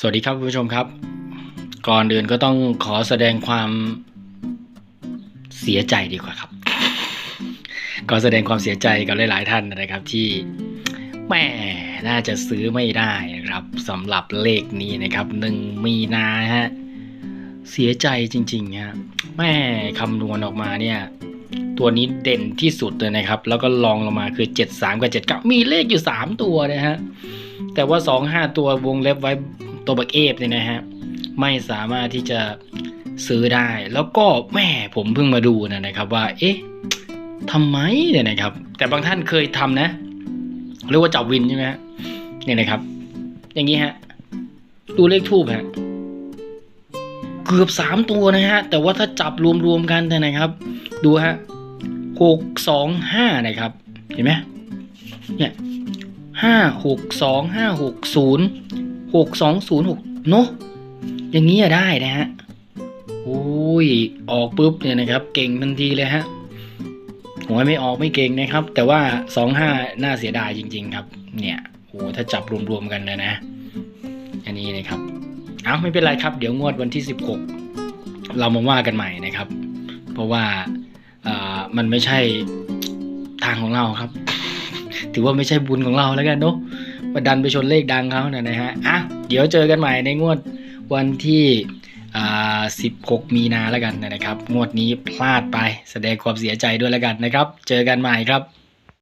สวัสดีครับคุณผู้ชมครับ ก่อนอื่นก็ต้องขอแสดงความเสียใจดีกว่าครับ ก็แสดงความเสียใจกับหลาย ๆ ท่านนะครับ ที่แม่น่าจะซื้อไม่ได้นะครับสำหรับเลขนี้นะครับหนึ่งมีนาฮะเสียใจจริงๆฮะแม่คำนวณออกมาเนี่ย ตัวนี้เด่นที่สุดเลยนะครับ แล้วก็ลองลงมาคือ 73 กับ 79 มีเลขอยู่ 3 ตัวนะฮะแต่ว่า 2 5 ตัววงเล็บไว้ ตัวบักเอฟเนี่ยนะฮะไม่สามารถที่จะซื้อได้ แล้วก็แม่ผมเพิ่งมาดูนะนะครับว่า เอ๊ะทำไมเนี่ยนะครับ แต่บางท่านเคยทำนะเรียกว่าจับวินใช่ไหมฮะเนี่ยนะครับ อย่างนี้ฮะ ดูเลขทูบฮะเกือบสามตัวนะฮะ แต่ว่าถ้าจับรวมๆกันเนี่ยนะครับ ดูฮะหกสองห้านะครับ เห็นไหมเนี่ยห้าหกสองห้าหกศูนย์ หกสองศูนย์หกเนาะอย่างนี้อะได้นะฮะโอ้ยออกปุ๊บเนี่ยนะครับ เก่งทันทีเลยฮะหวยไม่ออกไม่เก่งนะครับ แต่ว่าสองห้าน่าเสียดายจริง ๆ ครับ เนี่ยโอ้ถ้าจับรวมๆกันเลยนะ อันนี้นะครับเอาไม่เป็นไรครับ เดี๋ยวงวดวันที่ 16 เรามาว่ากันใหม่นะครับ เพราะว่าอ่ามันไม่ใช่ทางของเราครับ ถือว่าไม่ใช่บุญของเราแล้วกันเนาะ ประดันไปชนเลขดังเขานะนะฮะอะเดี๋ยวเจอกันใหม่ในงวดวันที่16 มีนาแล้วกันนะครับ งวดนี้พลาดไปแสดงความเสียใจด้วยแล้วกันนะครับ เจอกันใหม่ครับ